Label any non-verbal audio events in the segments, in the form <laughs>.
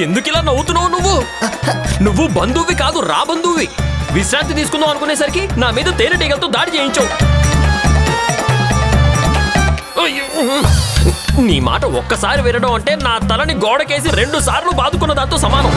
ఎందుకు ఇలా నవ్వుతున్నావు నువ్వు? నువ్వు బంధువువి కాదు రా బంధువువి. విశ్రాంతి తీసుకుందాం అనుకునేసరికి నా మీద తేనెటీగలతో దాడి చేయించావు. నీ మాట ఒక్కసారి వినడం అంటే నా తలని గోడకేసి రెండు సార్లు బాదుకున్న దాంతో సమానం.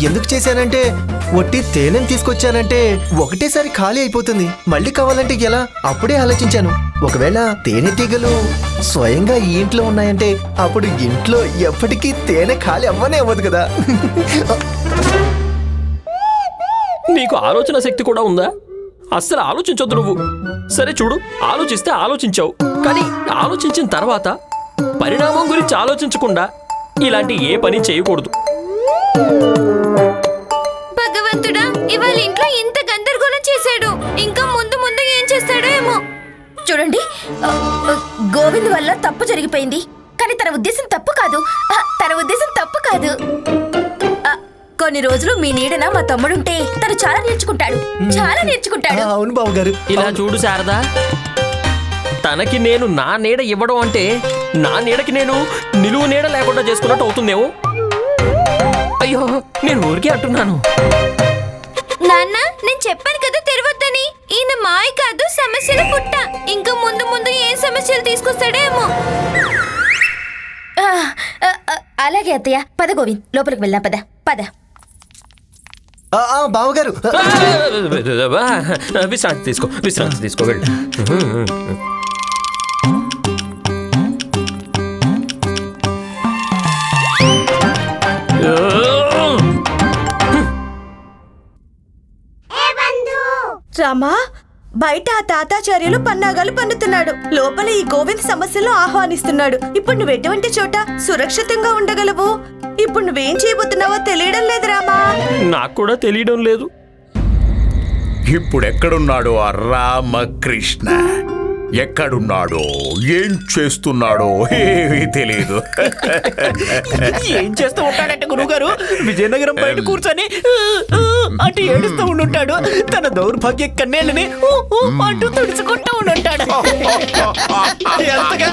ఎందుకు చేశానంటే ఒట్టి తేనెని తీసుకొచ్చానంటే ఒకటేసారి ఖాళీ అయిపోతుంది. మళ్ళీ కావాలంటే ఎలా? అప్పుడే ఆలోచించాను. ఒకవేళ తేనెటీగలు స్వయంగా ఈ ఇంట్లో ఉన్నాయంటే అప్పుడు ఇంట్లో ఎప్పటికీ తేనె ఖాళీ అవ్వనే అవ్వదు కదా. నీకు ఆలోచన శక్తి కూడా ఉందా? అస్సలు ఆలోచించొద్దు నువ్వు. సరే చూడు ఆలోచిస్తే ఆలోచించావు. కానీ ఆలోచించిన తర్వాత పరిణామం గురించి ఆలోచించకుండా ఇలాంటి ఏ పని చేయకూడదు. ఇవాళ ఇంట్లో ఇంత గందరగోళం చేశాడు. ఇంకా ముందు ముందు ఏం చేస్తాడో ఏమో. చూడండి గోవింద్ వల్ల తప్పు జరిగిపోయింది. కానీ తన ఉద్దేశం తప్పు కాదు. తన ఉద్దేశం తప్పు కాదు. కొన్ని రోజులు మీ నీడన మా తమ్ముడుంటే తను చాలా నేర్చుకుంటాడు. చాలా నేర్చుకుంటాడు. అవును బాబు గారు ఇలా చూడు శారదా. తనకి నేను నా నీడ ఇవ్వడం అంటే నా నీడకి నేను నిలువు నీడ లేకుండా చేసుకున్నట్టు అవుతుందేమో? అయ్యో నేను ఊరికే అంటున్నాను. నాన్న నేను చెప్పాను కదా తెరవద్దని. ఈయన మాయ కాదు సమస్యల పుట్ట. ఇంకా ముందు ముందు ఏం సమస్యలు తీసుకొస్తాడో ఏమో ఆ, ఆ, ఆ, అలాగే అత్తయ్య. పద గోవింద్ లోపలికి వెళ్దాం పద పద. ఆ, ఆ, బావగారు. విశ్రాంతి తీసుకో విశ్రాంతి తీసుకో వెళ్ళు. రామా బయట ఆ తాతాచార్యులు పన్నాగాలు పన్నుతున్నాడు. లోపల ఈ గోవింద్ సమస్యలు ఆహ్వానిస్తున్నాడు. ఇప్పుడు నువ్వు ఎటువంటి చోట సురక్షితంగా ఉండగలవు? ఇప్పుడు నువ్వేం చేయబోతున్నావో తెలియడం లేదు రామా. నాకు కూడా తెలియడం లేదు. ఇప్పుడెక్కడున్నాడో ఆ రామకృష్ణ? ఎక్కడున్నాడో? ఏం చేస్తున్నాడో? ఏమీ తెలియదు ఏం చేస్తూ ఉంటాడంటే గురువుగారు? విజయనగరం బయట కూర్చొని అంటూ ఏడుస్తూ ఉండుంటాడు. తన దౌర్భాగ్య కన్నేళ్ళని అంటూ తుడుచుకుంటూ ఉండుంటాడు. <laughs> ఎంతగా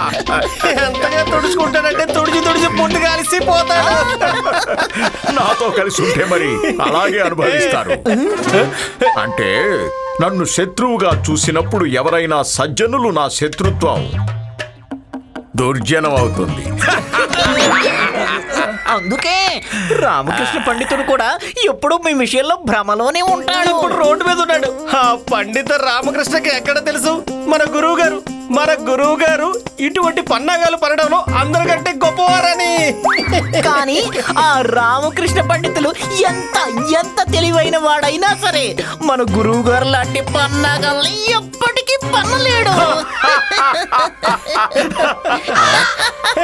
ఎంతగా తుడుచుకుంటాడంటే తుడిచి తుడిచి ముందుగా అలసిపోతాడు. నాతో కలిసి ఉంటే మరి అలాగే అనుభవిస్తారు. అంటే నన్ను శత్రువుగా చూసినప్పుడు ఎవరైనా సజ్జనులు నా శత్రుత్వం. దుర్జనం అవుతుంది. <laughs> అందుకే రామకృష్ణ పండితుడు కూడా ఎప్పుడూ మీ విషయంలో భ్రమలోనే ఉంటాడు. ఇప్పుడు రోడ్డు మీద ఉన్నాడు. ఆ పండిత రామకృష్ణకి ఎక్కడ తెలుసు? మన గురువు గారు మన గురువు గారు ఇటువంటి పన్నాగాలు పడడంలో అందరికంటే గొప్పవారని. కానీ ఆ రామకృష్ణ పండితులు ఎంత ఎంత తెలివైన వాడైనా సరే మన గురువు గారు లాంటి పన్నాగాల్ని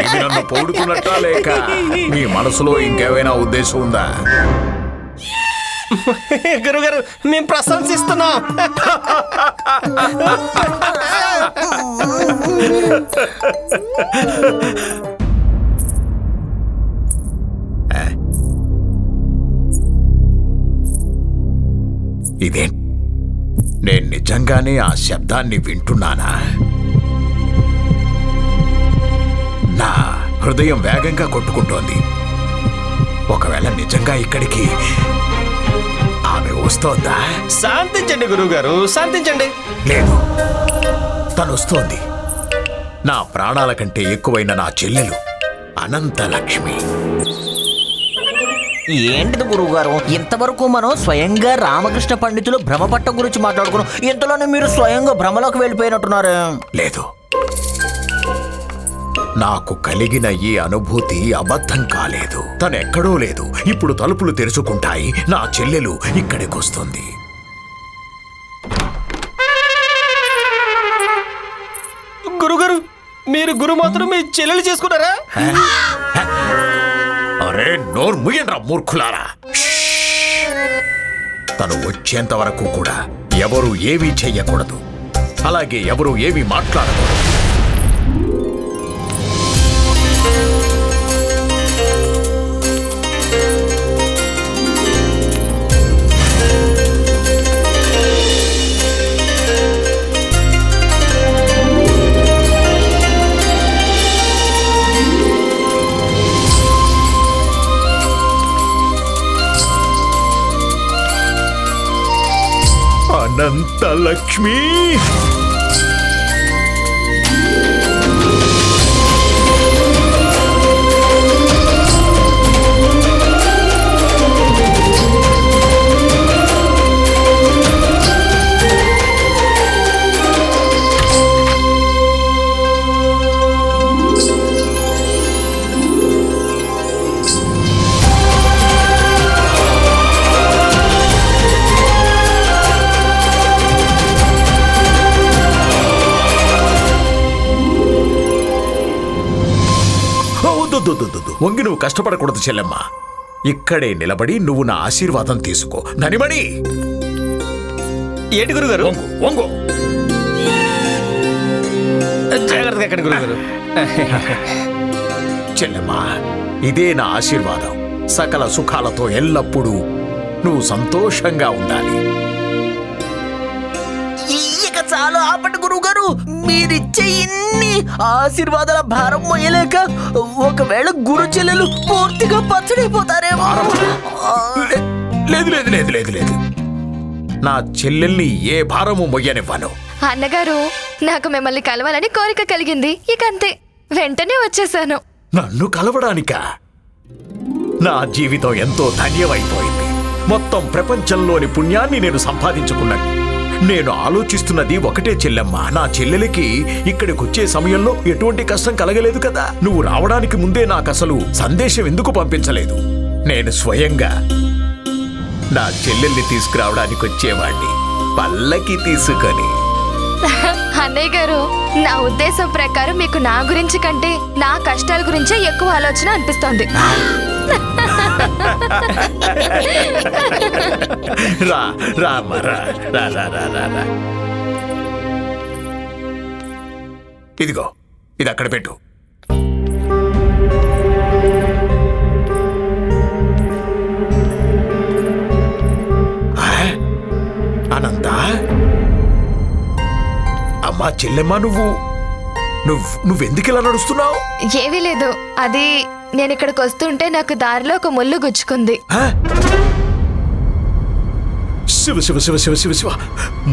ఇది నన్ను పోడుకున్నట్టా లేక? మీ మనసులో ఇంకేమైనా ఉద్దేశం ఉందా? గురుగారు మేము ప్రశంసిస్తున్నాం. ఇదే? నేను నిజంగానే ఆ శబ్దాన్ని వింటున్నానా? నా హృదయం వేగంగా కొట్టుకుంటోంది. ఒకవేళ నిజంగా ఇక్కడికి ఆమె వస్తోందా? శాంతించండి గురువుగారు శాంతించండి. లేదు. తను వస్తోంది. నా ప్రాణాల కంటే ఎక్కువైన నా చెల్లెలు అనంత లక్ష్మి. ఏంటిది గురువు గారు ఇంతవరకు మనం స్వయంగా రామకృష్ణ పండితులు భ్రమపట్టం గురించి మాట్లాడుకున్నాం. ఇంతలోనే మీరు స్వయంగా భ్రమలోకి వెళ్ళిపోయినట్టున్నారు. లేదు. నాకు కలిగిన ఈ అనుభూతి అబద్ధం కాలేదు. తనెక్కడో లేదు. ఇప్పుడు తలుపులు తెరుచుకుంటాయి. నా చెల్లెలు ఇక్కడికొస్తుంది. గురుగారు మీరు గురుమాతను మీ చెల్లెలు చేసుకున్నారా? అరే నోరు ముయ్యండ్రా మూర్ఖులారా. తను వచ్చేంత వరకు కూడా ఎవరు ఏమీ చెయ్యకూడదు. అలాగే ఎవరు ఏమీ మాట్లాడకూడదు. అనంత అనంతలక్ష్మి వద్దొద్దొద్దొద్దు. వంగి నువ్వు కష్టపడకూడదు చెల్లెమ్మ. ఇక్కడే నిలబడి నువ్వు నా ఆశీర్వాదం తీసుకో. ధనిమణి ఏంటి గురుగారు? వంగు వంగు. జాగ్రత్తగా ఎక్కడ గురుగారు. చెల్లెమ్మ ఇదే నా ఆశీర్వాదం. సకల సుఖాలతో ఎల్లప్పుడూ నువ్వు సంతోషంగా ఉండాలి. ఇక చాలు ఆపండి గురువు గారు మీరిచ్చే ఇన్ని ఆశీర్వాదాల భారం మోయలేక ఒకవేళ గురు చెల్లెలు పూర్తిగా పచ్చడైపోతారేమో. లేదు లేదు లేదు లేదు లేదు. నా చెల్లెల్ని ఏ భారము మొయ్యనివ్వను. అన్నగారు నాకు మిమ్మల్ని కలవాలని కోరిక కలిగింది. ఇక అంతే. వెంటనే వచ్చేసాను. నన్ను కలవడానికా? నా జీవితం ఎంతో ధన్యమైపోయింది. మొత్తం ప్రపంచంలోని పుణ్యాన్ని నేను సంపాదించుకున్నట్టు. నేను ఆలోచిస్తున్నది ఒకటే చెల్లెమ్మ. నా చెల్లెలికి ఇక్కడికి వచ్చే సమయంలో ఎటువంటి కష్టం కలగలేదు కదా. నువ్వు రావడానికి ముందే నాకు అసలు సందేశం ఎందుకు పంపించలేదు? నేను స్వయంగా నా చెల్లెల్ని తీసుకురావడానికి వచ్చేవాణ్ణి. పల్లకి తీసుకొని. అన్నయ్య గారు నా ఉద్దేశం ప్రకారం మీకు నా గురించి కంటే నా కష్టాల గురించే ఎక్కువ ఆలోచన అనిపిస్తోంది. రా రా రా రా రా రా రా రా. ఇదిగో ఇది అక్కడ పెట్టు. ఆ? అనంత? అమ్మా చెల్లెమ్మ నువ్వు? నువ్వు నువ్వెందుకు ఇలా నడుస్తున్నావు? ఏమీ లేదు. అది నేను ఇక్కడికి వస్తుంటే నాకు దారిలో ఒక ముళ్ళు గుచ్చుకుంది? శివ శివ శివ శివ శివ శివ.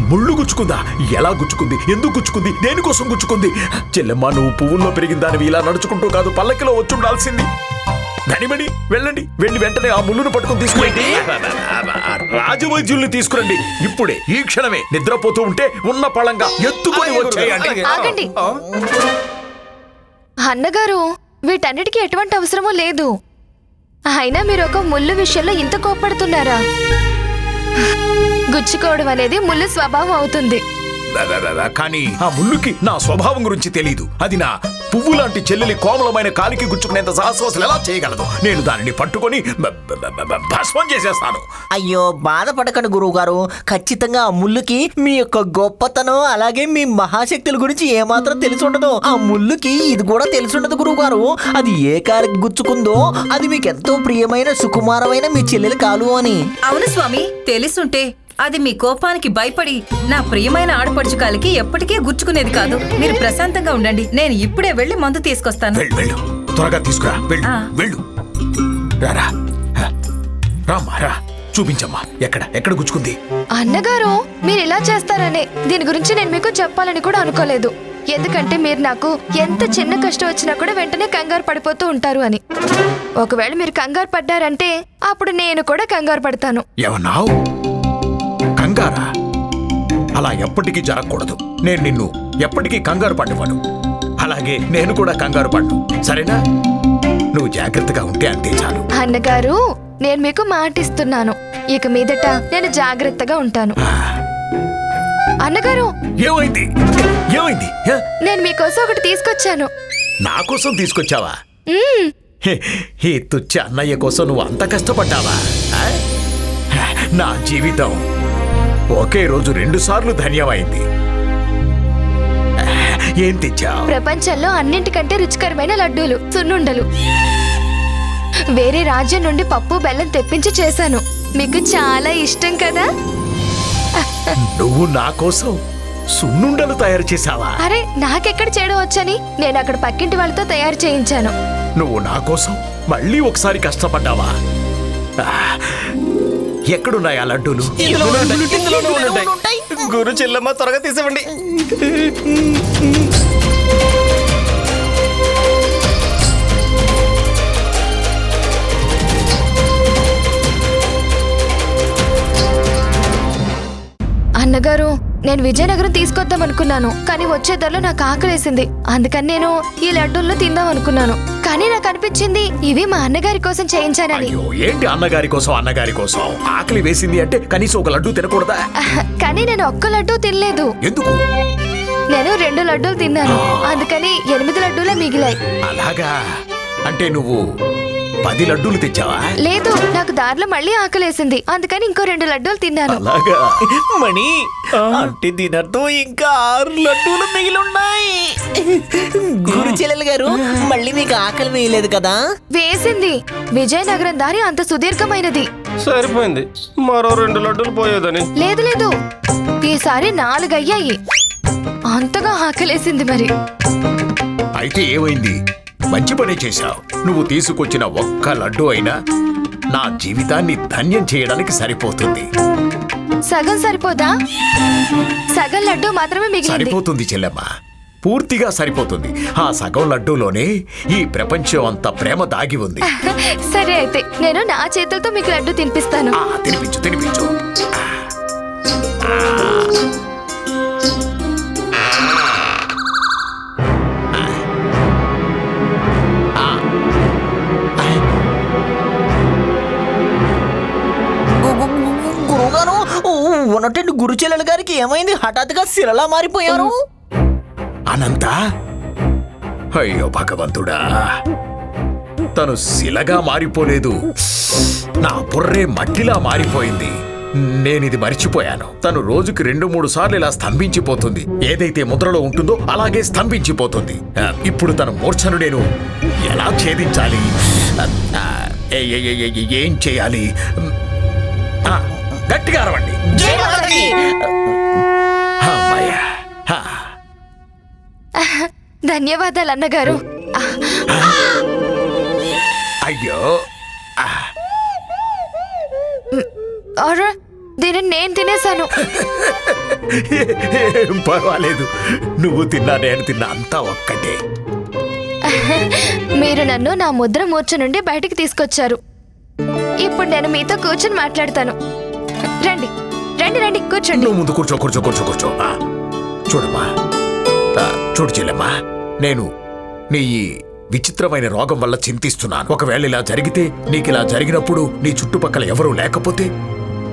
ముళ్ళు గుచ్చుకుందా? ఎలా గుచ్చుకుంది? ఎందుకు గుచ్చుకుంది? దేనికోసం గుచ్చుకుంది? చెల్లెమ్మ నువ్వు పువ్వుల్లో పెరిగిన దానివి ఇలా నడుచుకుంటూ కాదు పల్లకిలో వచ్చుండాల్సింది. ధనిమణి వెళ్ళండి. వెళ్ళి వెంటనే ఆ ముళ్ళును పట్టుకుని తీసుకురండి. రాజవైద్యుల్ని తీసుకురండి. ఇప్పుడే ఈ క్షణమే నిద్రపోతూ ఉంటే ఉన్న పళంగా ఎత్తుకొని వచ్చేయండి. ఆగండి. అన్నగారు వీటన్నిటికీ ఎటువంటి అవసరమూ లేదు. అయినా మీరు ఒక ముళ్ళు విషయంలో ఇంత కోప్పడుతున్నారా? గుచ్చుకోవడం అనేది ముళ్ళు స్వభావం అవుతుంది. కానీ ఆ ముళ్ళుకి నా స్వభావం గురించి తెలియదు అది నా పువ్వు లాంటి చెల్లెలి కోమలమైన కాలికి గుచ్చుకునేంత సాహసం ఎలా చేయగలదు? నేను దానిని పట్టుకొని భస్మం చేసేస్తాను. అయ్యో బాధపడకండి గురువు గారు ఖచ్చితంగా ఆ ముళ్ళుకి మీ యొక్క గొప్పతనం అలాగే మీ మహాశక్తుల గురించి ఏమాత్రం తెలిసి ఉండదు ఆ ముళ్ళుకి ఇది కూడా తెలిసి ఉండదు గురువు గారు అది ఏ కాలికి గుచ్చుకుందో అది మీకు ఎంతో ప్రియమైన సుకుమారమైన మీ చెల్లెలు కాలు అని. అవును స్వామి తెలుసుంటే అది మీ కోపానికి భయపడి నా ప్రియమైన ఆడపడుచు కాలికి ఎప్పటికీ గుచ్చుకునేది కాదు. మీరు ప్రశాంతంగా ఉండండి. నేను ఇప్పుడే వెళ్ళి మందు తీసుకొస్తాను. వెళ్ళు వెళ్ళు. త్వరగా తీసుకురా. వెళ్ళు. వెళ్ళు. రారా. రామ్మా రా. చూపించమ్మా. ఎక్కడ? ఎక్కడ గుచ్చుకుంది? అన్నగారు మీరు ఇలా చేస్తారనే. దీని గురించి నేను మీకు చెప్పాలని కూడా అనుకోలేదు. ఎందుకంటే మీరు నాకు ఎంత చిన్న కష్టం వచ్చినా కూడా వెంటనే కంగారు పడిపోతూ ఉంటారు అని. ఒకవేళ మీరు కంగారు పడ్డారంటే అప్పుడు నేను కూడా కంగారు పడతాను. ఏమన్నావు? కంగారా? అలా ఎప్పటికీ జరగకూడదు. నేను నిన్ను ఎప్పటికీ కంగారు పడ్డవను అలాగే నేను కూడా కంగారు పడ్డు సరేనా? నువ్వు జాగ్రత్తగా ఉంటే అంతే చాలు. అన్నగారు నేను మీకు మాటిస్తున్నాను. ఇక మీదట నేను జాగ్రత్తగా ఉంటాను. అన్నగారు! ఏమైంది? ఏమైంది? హ? నేను మీకోసం ఒకటి తీసుకొచ్చాను. నా కోసం తీసుకొచ్చావా? మ్మ్. హే, ఈ తుచ్చ అన్నయ్య కోసం నువ్వు అంత కష్టపడ్డావా? ఆ? నా జీవితం. ఒకే రోజు రెండు సార్లు ధన్యమైంది. ఏం తెచ్చావు ప్రపంచంలో అన్నింటికంటే రుచికరమైన లడ్డూలు సున్నుండలు. వేరే రాజ్యం నుండి పప్పు బెల్లం తెప్పించి చేశాను. మీకు చాలా ఇష్టం కదా? నువ్వు నా కోసం సున్నుండలు తయారు చేశావా? అరే నాకెక్కడ చేయడం వచ్చని? నేను అక్కడ పక్కింటి వాళ్ళతో తయారు చేయించాను. నువ్వు నా కోసం మళ్ళీ ఒకసారి కష్టపడ్డావా? ఎక్కడున్నాయి ఆ లడ్డూలు? గురు చెల్లమ్మ త్వరగా తీసివ్వండి. అన్నగారు నేను విజయనగరం తీసుకొద్దాం అనుకున్నాను కానీ వచ్చే ధరలో నాకు ఆకలేసింది. అందుకని నేను ఈ లడ్డూల్లో తిందాం అనుకున్నాను. కానీ నాకు అనిపించింది ఇవి మా అన్నగారి కోసం చేయించానని. అయ్యో ఏంటి అన్నగారి కోసం అన్నగారి కోసం? ఆకలి వేసింది అంటే కనీసం ఒక లడ్డు తినకూడదా? కానీ నేను ఒక్క లడ్డూ తినలేదు. ఎందుకు? నేను రెండు లడ్డూలు తిన్నాను. అందుకని ఎనిమిది లడ్డూలే మిగిలాయి. అలాగా? అంటే నువ్వు పది లడ్డూలు తెచ్చావా? లేదు నాకు దారిలో మళ్ళీ ఆకలేసింది. అందుకని ఇంకో రెండు లడ్డూలు తిన్నాను. అలాగా? మణి అంటే దీనర్థం ఇంకా ఆరు లడ్డూలు మిగిలి ఉన్నాయి గురు చెల్లెలు గారు మళ్ళీ మీకు ఆకలి వేయలేదు కదా? వేసింది. విజయనగరం దారి అంత సుదీర్ఘమైనది. సరిపోయింది. మరో రెండు లడ్డూలు పోయేదని. లేదు లేదు. ఈసారి నాలుగు అయ్యాయి అంతగా ఆకలేసింది మరి. అయితే ఏమైంది? మంచి పని చేశావు. నువ్వు తీసుకొచ్చిన ఒక్క లడ్డు అయినా నా జీవితాన్ని ధన్యం చేయడానికి సరిపోతుంది. సగం సరిపోదా? సగం లడ్డు మాత్రమే మిగిలింది. సరిపోతుంది చెల్లెమ్మ. పూర్తిగా సరిపోతుంది. ఆ సగం లడ్డూలోనే ఈ ప్రపంచం అంత ప్రేమ దాగి ఉంది. <laughs> సరే అయితే నేను నా చేతులతో మీకు లడ్డు తినిపిస్తాను. ఆ, తినిపించు తినిపించు. ఉన్నట్టు గురుచెల్లెల గారికి ఏమైంది? హఠాత్తుగా శిలలా మారిపోయారు. అనంత? అయ్యో భగవంతుడా. తను శిలగా మారిపోలేదు. నా బుర్రే మట్టిలా మారిపోయింది. నేనిది మర్చిపోయాను. తను రోజుకి రెండు మూడు సార్లు ఇలా స్తంభించిపోతుంది. ఏదైతే ముద్రలో ఉంటుందో అలాగే స్తంభించిపోతుంది. ఇప్పుడు తన మూర్ఛను నేను ఎలా ఛేదించాలి? ఏ- ఏం చేయాలి? గట్టిగా అరవండి. ధన్యవాదాలు అన్నగారు. అయ్యో. అరే దీనిని నేను తినేశాను. పర్వాలేదు. నువ్వు తిన్నా నేను తిన్నా అంతా ఒక్కటే. మీరు నన్ను నా ముద్ర మూర్ఛ నుండి బయటికి తీసుకొచ్చారు. ఇప్పుడు నేను మీతో కూర్చొని మాట్లాడతాను. రండి రండి రండి కూర్చోండి. నువ్వు ముందు కూర్చో కూర్చో కూర్చో కూర్చో. ఆ, చూడమ్మా. ఆ, చూడు చెల్లెమ్మా నేను నీ ఈ విచిత్రమైన రోగం వల్ల చింతిస్తున్నాను. ఒకవేళ ఇలా జరిగితే నీకు ఇలా జరిగినప్పుడు నీ చుట్టుపక్కల ఎవరూ లేకపోతే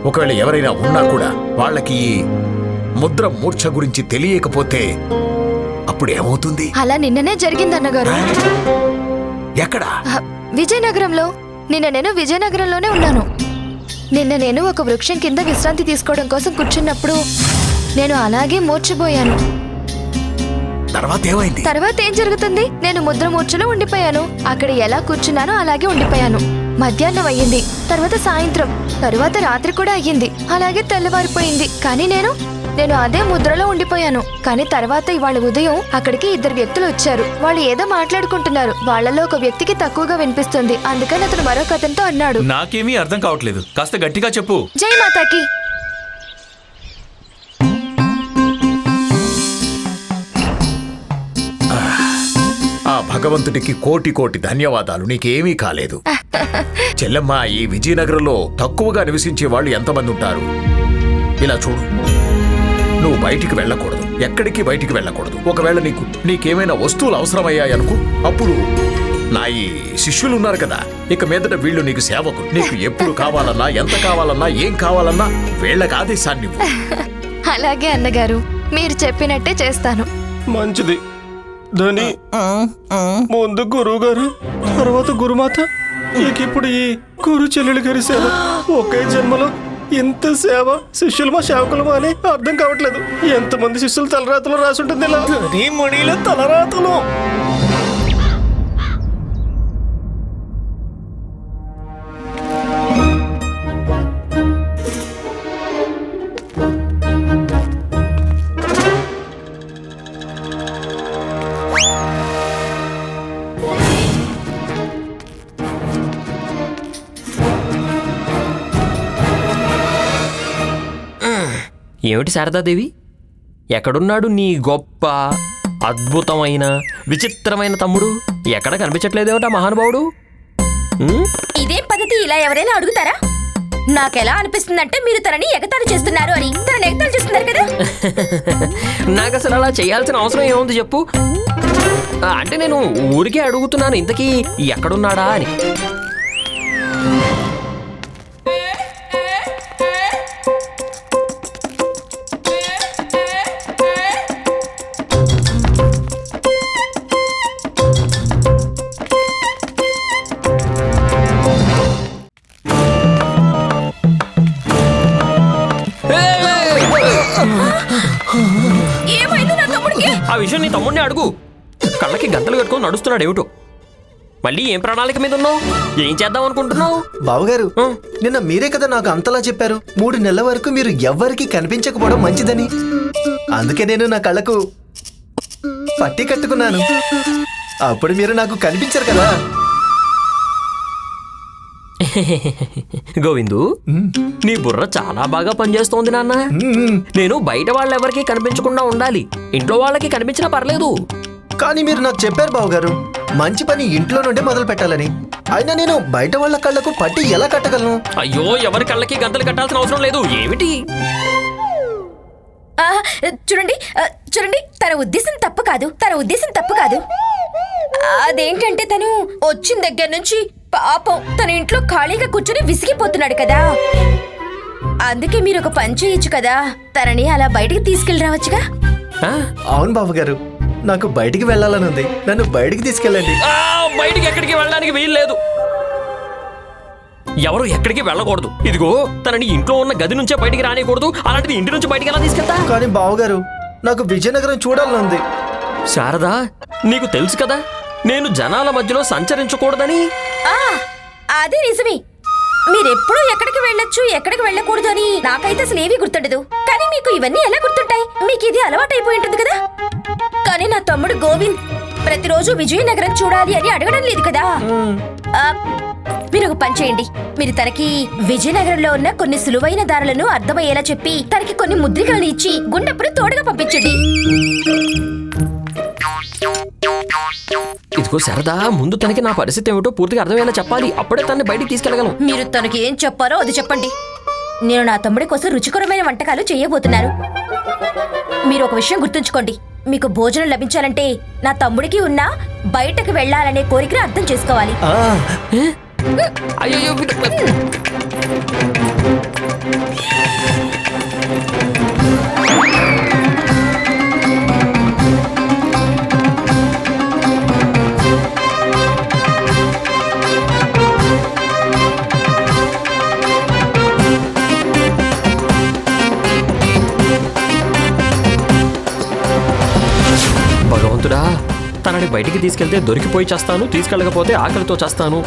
ఒకవేళ ఎవరైనా ఉన్నా కూడా వాళ్ళకి ఈ ముద్ర మూర్ఛ గురించి తెలియకపోతే అప్పుడు ఏమవుతుంది? అలా నిన్ననే జరిగింది అన్నగారు ఎక్కడా? విజయనగరంలో నిన్న నేను విజయనగరంలోనే ఉన్నాను. నిన్న నేను ఒక వృక్షం కింద విశ్రాంతి తీసుకోవడం కోసం కూర్చున్నప్పుడు నేను అలాగే మూర్చిపోయాను తర్వాత ఏమైంది? తర్వాత ఏం జరుగుతుంది? నేను ముద్ర మూర్ఛలో ఉండిపోయాను. అక్కడ ఎలా కూర్చున్నానో అలాగే ఉండిపోయాను. మధ్యాహ్నం అయ్యింది. తర్వాత సాయంత్రం. తర్వాత రాత్రి కూడా అయ్యింది. అలాగే తెల్లవారిపోయింది. కానీ నేను నేను అదే ముద్రలో ఉండిపోయాను. కానీ తర్వాత ఇవాళ ఉదయం అక్కడికి ఇద్దరు వ్యక్తులు వచ్చారు. వాళ్ళు ఏదో మాట్లాడుకుంటున్నారు. వాళ్ళలో ఒక వ్యక్తికి తక్కువగా వినిపిస్తుంది. అందుకని అతను మరొక అతనితో అన్నాడు. నాకేమీ అర్థం కావట్లేదు. కాస్త గట్టిగా చెప్పు. జై మాతాకి. ఆ భగవంతుడికి కోటి కోటి ధన్యవాదాలు. నీకేమీ కాలేదు. చెల్లెమ్మ ఈ విజయనగరంలో తక్కువగా నివసించే వాళ్ళు ఎంతమంది ఉంటారు? ఇలా చూడు. నువ్వు బయటికి వెళ్ళకూడదు. ఎక్కడికి బయటికి వెళ్ళకూడదు. ఒకవేళ నీకు నీకేమైనా వస్తువులు అవసరమయ్యాయనుకో అప్పుడు నా ఈ శిష్యులు ఉన్నారు కదా. ఇక మీదట వీళ్ళు నీకు సేవకులు. నీకు ఎప్పుడు కావాలన్నా ఎంత కావాలన్నా ఏం కావాలన్నా వీళ్ళకి ఆదేశాన్ని. అలాగే అన్నగారు మీరు చెప్పినట్టే చేస్తాను. మంచిది. ధని ముందు గురువు గారు తర్వాత గురుమాత. ఇక ఇప్పుడు ఈ గురు చెల్లెలు గారి సేవ ఒకే జన్మలో ఇంత సేవ? శిష్యులమా శావకులమా అని అర్థం కావట్లేదు. ఎంతమంది శిష్యులు తలరాతలు రాసుంటుంది ఇలా? ధని తలరాతలు. ఏమిటి శారదాదేవి? ఎక్కడున్నాడు నీ గొప్ప అద్భుతమైన విచిత్రమైన తమ్ముడు? ఎక్కడ కనిపించట్లేదేమిటా మహానుభావుడు? ఉమ్? ఇదే పద్ధతి? ఇలా ఎవరైనా అడుగుతారా? నాకెలా అనిపిస్తుందంటే మీరు తనని ఎగతాళి చేస్తున్నారు అని. తనని ఎగతాళి చేస్తున్నారు కదా? <laughs> నాకు అసలు అలా చేయాల్సిన అవసరం ఏముంది చెప్పు. ఆ, అంటే నేను ఊరికే అడుగుతున్నాను ఇంతకీ ఎక్కడున్నాడా అని. అడుగు. కళ్ళకి గంతలు కట్టుకొని నడుస్తున్నాడు ఏమిటో. మళ్ళీ ఏం ప్రణాళిక మీద ఉన్నావు? ఏం చేద్దాం అనుకుంటున్నావు? బావగారు. నిన్న మీరే కదా నాకు అంతలా చెప్పారు. మూడు నెలల వరకు మీరు ఎవ్వరికి కనిపించకపోవడం మంచిదని. అందుకే నేను నా కళ్ళకు పట్టి కట్టుకున్నాను. అప్పుడు మీరు నాకు కనిపించరు కదా. గోవిందు నీ బుర్ర చాలా బాగా పనిచేస్తోంది నాన్న. నేను బయట వాళ్ళెవరికి కనిపించకుండా ఉండాలి. ఇంట్లో వాళ్ళకి కనిపించినా పర్లేదు. కానీ మీరు నాకు చెప్పారు బావగారు మంచి పని ఇంట్లో నుండే మొదలు పెట్టాలని. అయినా నేను బయట వాళ్ళ కళ్ళకు పట్టి ఎలా కట్టగలను? అయ్యో ఎవరి కళ్ళకి గంతలు కట్టాల్సిన అవసరం లేదు. ఏమిటి? ఆ, చూడండి ఆ, చూడండి తన ఉద్దేశం తప్పు కాదు తన ఉద్దేశం తప్పు కాదు. అదేంటంటే తను వచ్చిన దగ్గర నుంచి పాపం తన ఇంట్లో ఖాళీగా కూర్చొని విసిగిపోతున్నాడు కదా. అందుకే మీరు ఒక పని చేయొచ్చు కదా. తనని అలా బయటికి తీసుకెళ్ళి రావచ్చుగా ఆ? అవును బావగారు. నాకు బయటికి వెళ్ళాలని ఉంది. నన్ను బయటికి తీసుకెళ్ళండి. ఆ, బయటికి ఎక్కడికి వెళ్ళడానికి వీలు లేదు ఎవరు ఎక్కడికి వెళ్ళకూడదు. ఇదిగో తనని ఇంట్లో ఉన్న గది నుంచే బయటికి రానియకూడదు. అలాంటిది ఇంటి నుంచి బయటికి ఎలా తీసుకెళ్తా? కానీ బావగారు నాకు విజయనగరం చూడాలని ఉంది. శారదా నీకు తెలుసు కదా నేను జనాల మధ్యలో సంచరించకూడదని అదే నిజమే. మీరెప్పుడు ఎక్కడికి వెళ్ళొచ్చు ఎక్కడికి వెళ్ళకూడదు అని నాకైతే అసలు ఏమీ గుర్తుండదు. కానీ మీకు ఇవన్నీ ఎలా గుర్తుంటాయి? మీకు ఇది అలవాటైపోయి ఉంటుంది కదా? కానీ నా తమ్ముడు గోవింద్ ప్రతిరోజు విజయనగరం చూడాలి అని అడగడం లేదు కదా? మీరు ఒక పని చేయండి. మీరు తనకి విజయనగరంలో ఉన్న కొన్ని సులువైన దారులను అర్థమయ్యేలా చెప్పి తనకి కొన్ని ముద్రికలను ఇచ్చి గుండెప్పుడు తోడుగా పంపించండి. ఇదిగో శారదా ముందు తనకి నా పరిస్థితి ఏమిటో పూర్తిగా అర్థమయ్యేలా చెప్పాలి. అప్పుడే తనని బయటికి తీసుకెళ్ళగలం మీరు తనకి ఏం చెప్పారో అది చెప్పండి. నేను నా తమ్ముడి కోసం రుచికరమైన వంటకాలు చేయబోతున్నాను మీరు ఒక విషయం గుర్తుంచుకోండి. మీకు భోజనం లభించాలంటే నా తమ్ముడికి ఉన్న బయటకు వెళ్ళాలనే కోరికను అర్థం చేసుకోవాలి. ఆ, అయ్యో భగవంతుడా తనని బయటికి తీసుకెళ్తే దొరికిపోయి చేస్తాను తీసుకెళ్ళకపోతే ఆకలితో చేస్తాను.